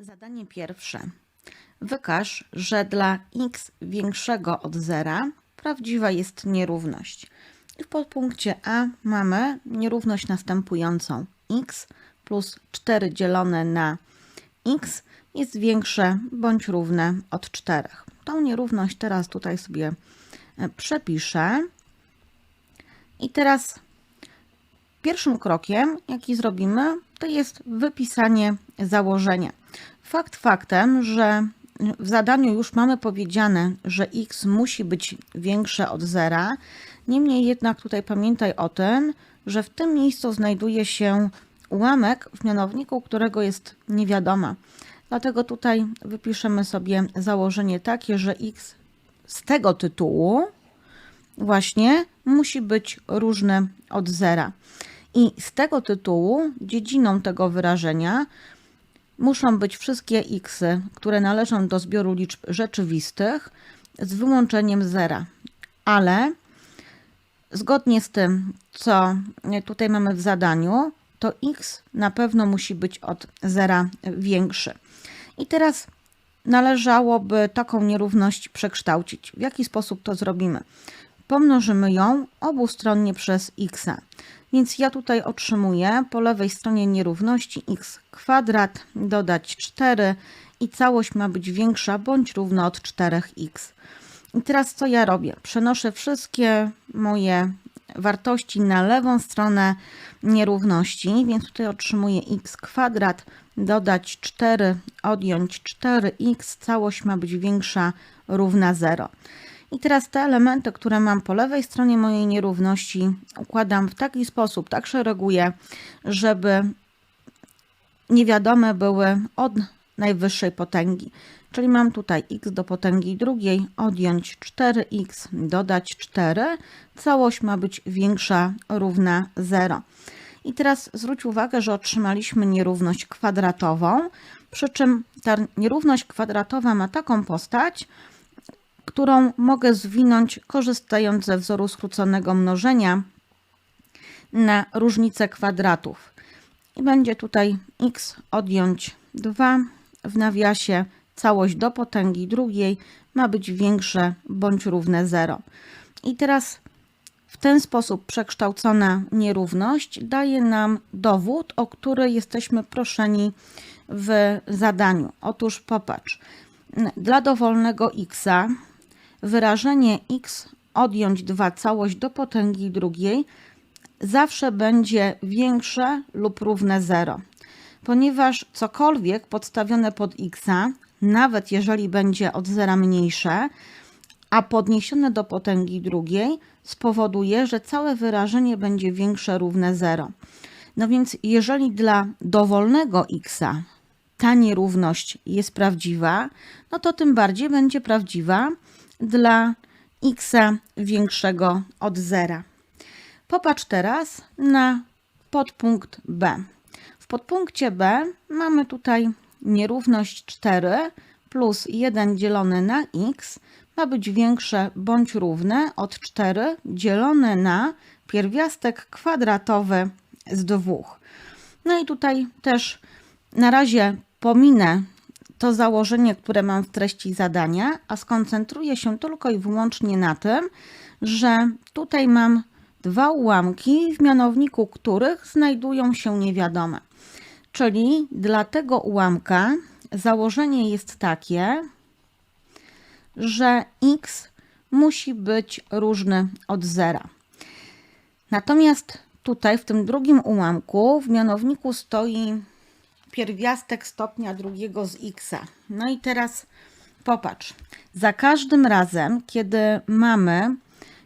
Zadanie pierwsze. Wykaż, że dla x większego od zera prawdziwa jest nierówność. I w podpunkcie A mamy nierówność następującą. x plus 4 dzielone na x jest większe bądź równe od 4. Tą nierówność teraz tutaj sobie e, przepiszę. I teraz Pierwszym krokiem, jaki zrobimy, to jest wypisanie założenia. Fakt faktem, że w zadaniu już mamy powiedziane, że x musi być większe od zera. Niemniej jednak tutaj pamiętaj o tym, że w tym miejscu znajduje się ułamek w mianowniku, którego jest niewiadoma. Dlatego tutaj wypiszemy sobie założenie takie, że x z tego tytułu właśnie musi być różny od zera. I z tego tytułu dziedziną tego wyrażenia muszą być wszystkie x, które należą do zbioru liczb rzeczywistych z wyłączeniem zera. Ale zgodnie z tym, co tutaj mamy w zadaniu, to x na pewno musi być od zera większy. I teraz należałoby taką nierówność przekształcić. W jaki sposób to zrobimy? Pomnożymy ją obustronnie przez x. Więc ja tutaj otrzymuję po lewej stronie nierówności x kwadrat dodać 4 i całość ma być większa bądź równa od 4x. I teraz co ja robię? Przenoszę wszystkie moje wartości na lewą stronę nierówności, więc tutaj otrzymuję x kwadrat dodać 4, odjąć 4x, całość ma być większa równa 0. I teraz te elementy, które mam po lewej stronie mojej nierówności, układam w taki sposób, tak szereguję, żeby niewiadome były od najwyższej potęgi. Czyli mam tutaj x do potęgi drugiej, odjąć 4x, dodać 4. Całość ma być większa, równa 0. I teraz zwróć uwagę, że otrzymaliśmy nierówność kwadratową, przy czym ta nierówność kwadratowa ma taką postać, którą mogę zwinąć korzystając ze wzoru skróconego mnożenia na różnicę kwadratów. I będzie tutaj x odjąć 2 w nawiasie całość do potęgi drugiej ma być większe bądź równe 0. I teraz w ten sposób przekształcona nierówność daje nam dowód, o który jesteśmy proszeni w zadaniu. Otóż popatrz, dla dowolnego x wyrażenie x odjąć 2 całość do potęgi drugiej zawsze będzie większe lub równe 0, ponieważ cokolwiek podstawione pod x, nawet jeżeli będzie od zera mniejsze, a podniesione do potęgi drugiej, spowoduje, że całe wyrażenie będzie większe równe 0. No więc jeżeli dla dowolnego x ta nierówność jest prawdziwa, no to tym bardziej będzie prawdziwa dla x większego od zera. Popatrz teraz na podpunkt B. W podpunkcie B mamy tutaj nierówność 4 plus 1 dzielone na x ma być większe bądź równe od 4 dzielone na pierwiastek kwadratowy z 2. No i tutaj też na razie pominę to założenie, które mam w treści zadania, a skoncentruję się tylko i wyłącznie na tym, że tutaj mam dwa ułamki, w mianowniku których znajdują się niewiadome. Czyli dla tego ułamka założenie jest takie, że x musi być różny od zera. Natomiast tutaj w tym drugim ułamku w mianowniku stoi pierwiastek stopnia drugiego z x. No i teraz popatrz. Za każdym razem, kiedy mamy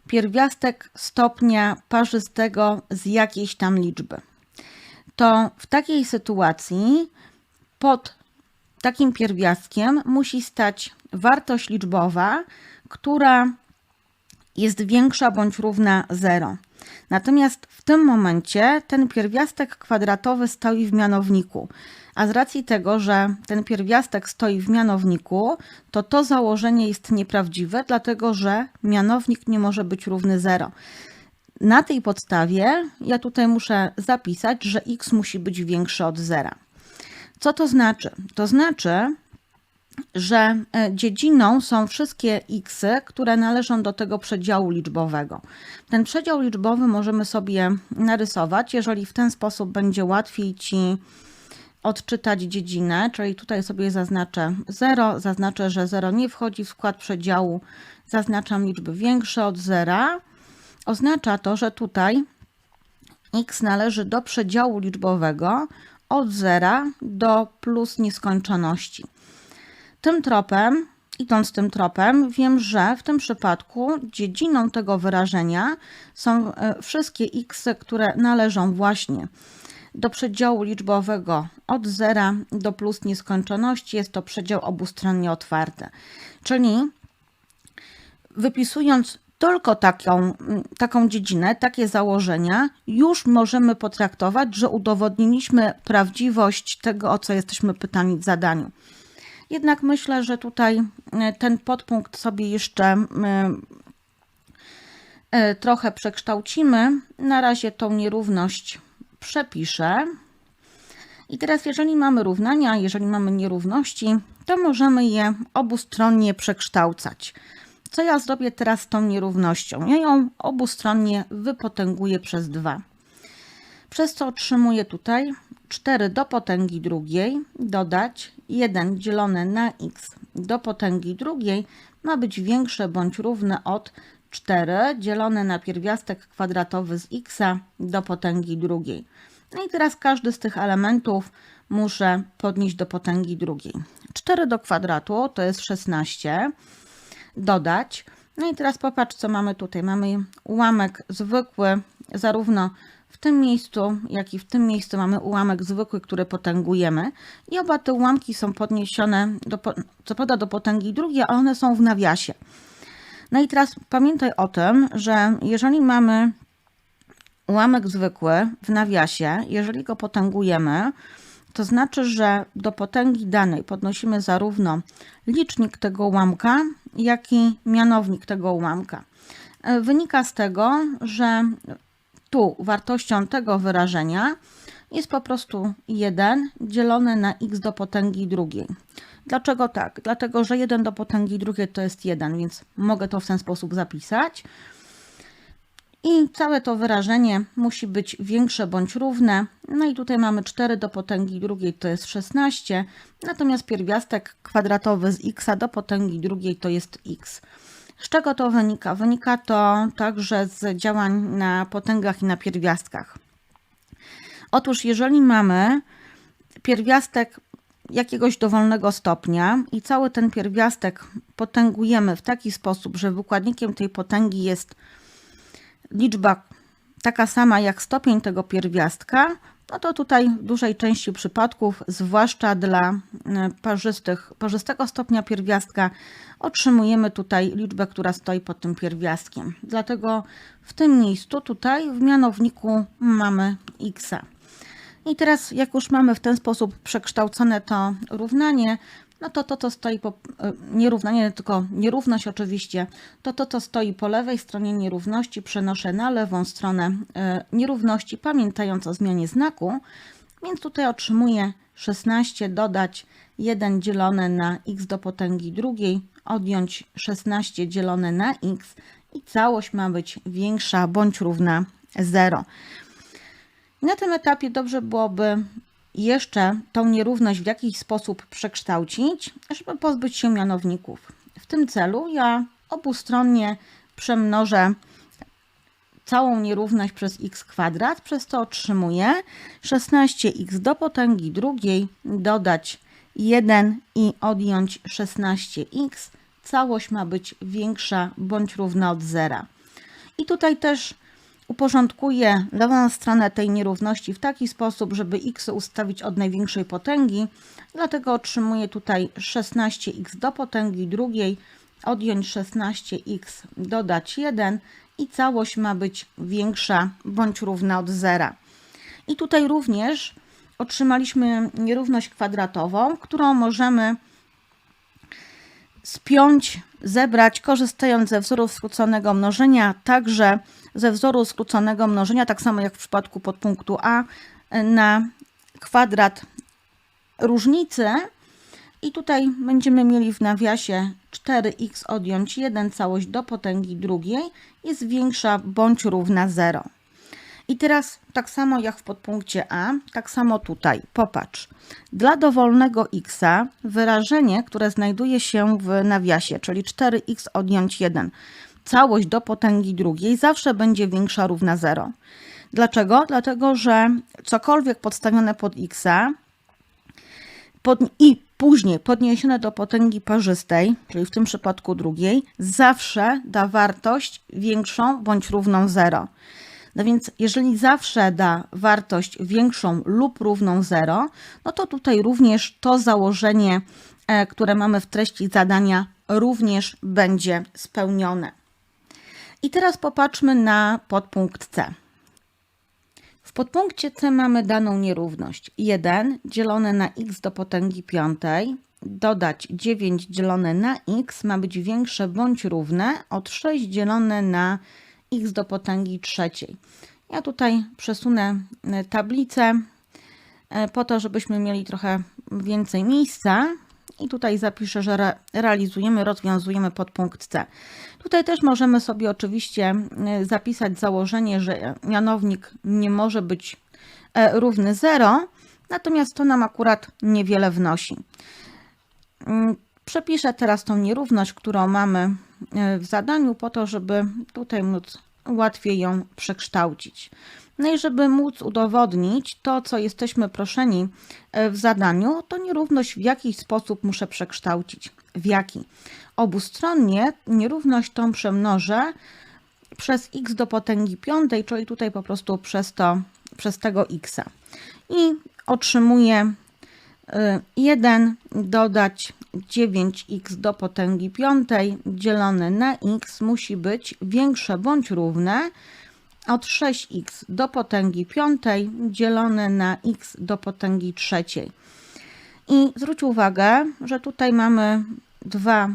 pierwiastek stopnia parzystego z jakiejś tam liczby, to w takiej sytuacji pod takim pierwiastkiem musi stać wartość liczbowa, która jest większa bądź równa 0. Natomiast w tym momencie ten pierwiastek kwadratowy stoi w mianowniku. A z racji tego, że ten pierwiastek stoi w mianowniku, to to założenie jest nieprawdziwe, dlatego że mianownik nie może być równy 0. Na tej podstawie ja tutaj muszę zapisać, że x musi być większy od 0. Co to znaczy? To znaczy, że e, dziedziną są wszystkie x, które należą do tego przedziału liczbowego. Ten przedział liczbowy możemy sobie narysować, jeżeli w ten sposób będzie łatwiej Ci odczytać dziedzinę, czyli tutaj sobie zaznaczę 0, zaznaczę, że 0 nie wchodzi w skład przedziału, zaznaczam liczby większe od 0. Oznacza to, że tutaj x należy do przedziału liczbowego od 0 do plus nieskończoności. Tym tropem, idąc tym tropem, wiem, że w tym przypadku dziedziną tego wyrażenia są e, wszystkie x, które należą właśnie do przedziału liczbowego od 0 do plus nieskończoności. Jest to przedział obustronnie otwarty. Czyli wypisując tylko taką, taką dziedzinę, takie założenia, już możemy potraktować, że udowodniliśmy prawdziwość tego, o co jesteśmy pytani w zadaniu. Jednak myślę, że tutaj e, ten podpunkt sobie jeszcze e, e, trochę przekształcimy. Na razie tą nierówność przepiszę. I teraz, jeżeli mamy równania, jeżeli mamy nierówności, to możemy je obustronnie przekształcać. Co ja zrobię teraz z tą nierównością? Ja ją obustronnie wypotęguję przez 2. Przez co otrzymuję tutaj 4 do potęgi drugiej dodać 1 dzielone na x do potęgi drugiej ma być większe bądź równe od 4 dzielone na pierwiastek kwadratowy z x do potęgi drugiej. No i teraz każdy z tych elementów muszę podnieść do potęgi drugiej. 4 do kwadratu to jest 16, dodać. No i teraz popatrz, co mamy tutaj. Mamy ułamek zwykły, zarówno w tym miejscu, jak i w tym miejscu mamy ułamek zwykły, który potęgujemy. I oba te ułamki są podniesione, do, co pada do potęgi drugiej, a one są w nawiasie. No i teraz pamiętaj o tym, że jeżeli mamy ułamek zwykły w nawiasie, jeżeli go potęgujemy, to znaczy, że do potęgi danej podnosimy zarówno licznik tego ułamka, jak i mianownik tego ułamka. E, wynika z tego, że tu wartością tego wyrażenia jest po prostu 1 dzielone na x do potęgi drugiej. Dlaczego tak? Dlatego, że 1 do potęgi drugiej to jest 1, więc mogę to w ten sposób zapisać. I całe to wyrażenie musi być większe bądź równe. No i tutaj mamy 4 do potęgi drugiej to jest 16, natomiast pierwiastek kwadratowy z x do potęgi drugiej to jest x. Z czego to wynika? Wynika to także z działań na potęgach i na pierwiastkach. Otóż jeżeli mamy pierwiastek jakiegoś dowolnego stopnia i cały ten pierwiastek potęgujemy w taki sposób, że wykładnikiem tej potęgi jest liczba taka sama jak stopień tego pierwiastka, no to tutaj w dużej części przypadków, zwłaszcza dla e, parzystych, parzystego stopnia pierwiastka, otrzymujemy tutaj liczbę, która stoi pod tym pierwiastkiem. Dlatego w tym miejscu tutaj w mianowniku mamy x. I teraz jak już mamy w ten sposób przekształcone to równanie, no to to, co stoi po, e, nierównanie, tylko nierówność oczywiście, to to, co stoi po lewej stronie nierówności. Przenoszę na lewą stronę e, nierówności, pamiętając o zmianie znaku, więc tutaj otrzymuję 16 dodać 1 dzielone na x do potęgi drugiej, odjąć 16 dzielone na x i całość ma być większa bądź równa 0. Na tym etapie dobrze byłoby jeszcze tą nierówność w jakiś sposób przekształcić, żeby pozbyć się mianowników. W tym celu ja obustronnie przemnożę całą nierówność przez x kwadrat, przez to otrzymuję 16x do potęgi drugiej, dodać 1 i odjąć 16x. Całość ma być większa bądź równa od zera. I tutaj też uporządkuję lewą stronę tej nierówności w taki sposób, żeby x ustawić od największej potęgi. Dlatego otrzymuję tutaj 16x do potęgi drugiej, odjąć 16x, dodać 1 i całość ma być większa bądź równa od zera. I tutaj również otrzymaliśmy nierówność kwadratową, którą możemy spiąć, zebrać, korzystając ze wzoru skróconego mnożenia, także ze wzoru skróconego mnożenia, tak samo jak w przypadku podpunktu A, na kwadrat różnicy i tutaj będziemy mieli w nawiasie 4x odjąć 1 całość do potęgi drugiej jest większa bądź równa 0. I teraz tak samo jak w podpunkcie A, tak samo tutaj. Popatrz. Dla dowolnego x wyrażenie, które znajduje się w nawiasie, czyli 4x odjąć 1, całość do potęgi drugiej zawsze będzie większa równa 0. Dlaczego? Dlatego, że cokolwiek podstawione pod x pod, i później podniesione do potęgi parzystej, czyli w tym przypadku drugiej, zawsze da wartość większą bądź równą 0. No więc jeżeli zawsze da wartość większą lub równą 0, no to tutaj również to założenie, e, które mamy w treści zadania, również będzie spełnione. I teraz popatrzmy na podpunkt C. W podpunkcie C mamy daną nierówność 1 dzielone na x do potęgi piątej dodać 9 dzielone na x ma być większe bądź równe od 6 dzielone na x do potęgi trzeciej. Ja tutaj przesunę e, tablicę e, po to, żebyśmy mieli trochę więcej miejsca. I tutaj zapiszę, że re realizujemy, rozwiązujemy podpunkt C. Tutaj też możemy sobie oczywiście e, zapisać założenie, że mianownik nie może być równy 0, natomiast to nam akurat niewiele wnosi. Mm, przepiszę teraz tą nierówność, którą mamy w zadaniu, po to, żeby tutaj móc łatwiej ją przekształcić. No i żeby móc udowodnić to, co jesteśmy proszeni e, w zadaniu, to nierówność w jakiś sposób muszę przekształcić. W jaki? Obustronnie nierówność tą przemnożę przez x do potęgi piątej, czyli tutaj po prostu przez, to, przez tego x. I otrzymuję 1 dodać 9x do potęgi piątej dzielone na x musi być większe bądź równe od 6x do potęgi piątej dzielone na x do potęgi trzeciej. I zwróć uwagę, że tutaj mamy dwa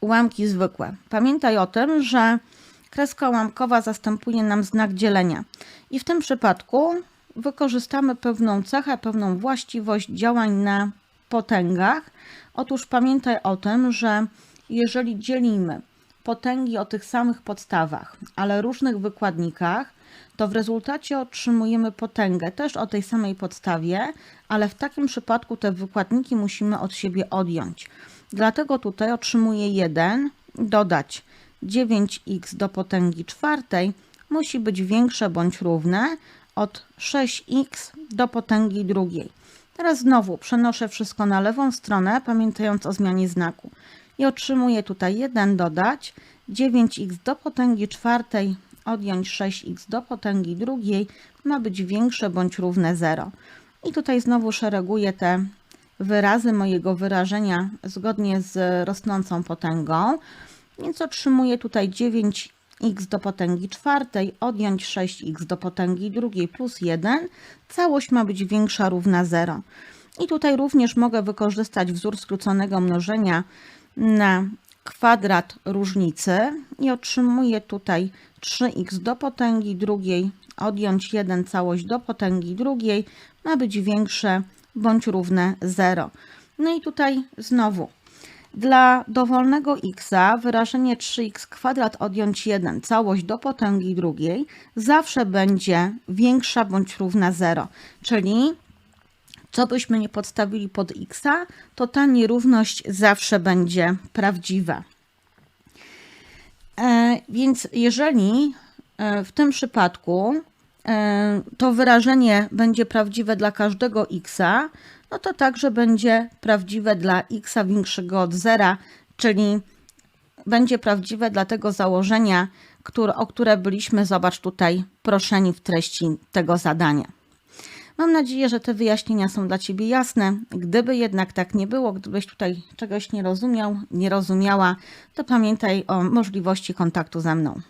ułamki zwykłe. Pamiętaj o tym, że kreska ułamkowa zastępuje nam znak dzielenia. I w tym przypadku wykorzystamy pewną cechę, pewną właściwość działań na potęgach. Otóż pamiętaj o tym, że jeżeli dzielimy potęgi o tych samych podstawach, ale różnych wykładnikach, to w rezultacie otrzymujemy potęgę też o tej samej podstawie, ale w takim przypadku te wykładniki musimy od siebie odjąć. Dlatego tutaj otrzymuję 1, dodać 9x do potęgi czwartej musi być większe bądź równe od 6x do potęgi drugiej. Teraz znowu przenoszę wszystko na lewą stronę, pamiętając o zmianie znaku. I otrzymuję tutaj 1 dodać 9x do potęgi czwartej odjąć 6x do potęgi drugiej ma być większe bądź równe 0. I tutaj znowu szereguję te wyrazy mojego wyrażenia zgodnie z rosnącą potęgą. Więc otrzymuję tutaj 9 x do potęgi czwartej odjąć 6x do potęgi drugiej plus 1. Całość ma być większa równa 0. I tutaj również mogę wykorzystać wzór skróconego mnożenia na kwadrat różnicy i otrzymuję tutaj 3x do potęgi drugiej odjąć 1 całość do potęgi drugiej ma być większe bądź równe 0. No i tutaj znowu dla dowolnego x wyrażenie 3x kwadrat odjąć 1 całość do potęgi drugiej zawsze będzie większa bądź równa 0. Czyli co byśmy nie podstawili pod x, to ta nierówność zawsze będzie prawdziwa. E, więc jeżeli e, w tym przypadku to wyrażenie będzie prawdziwe dla każdego x, no to także będzie prawdziwe dla x większego od zera, czyli będzie prawdziwe dla tego założenia, które, o które byliśmy, zobacz tutaj, proszeni w treści tego zadania. Mam nadzieję, że te wyjaśnienia są dla Ciebie jasne. Gdyby jednak tak nie było, gdybyś tutaj czegoś nie rozumiał, nie rozumiała, to pamiętaj o możliwości kontaktu ze mną.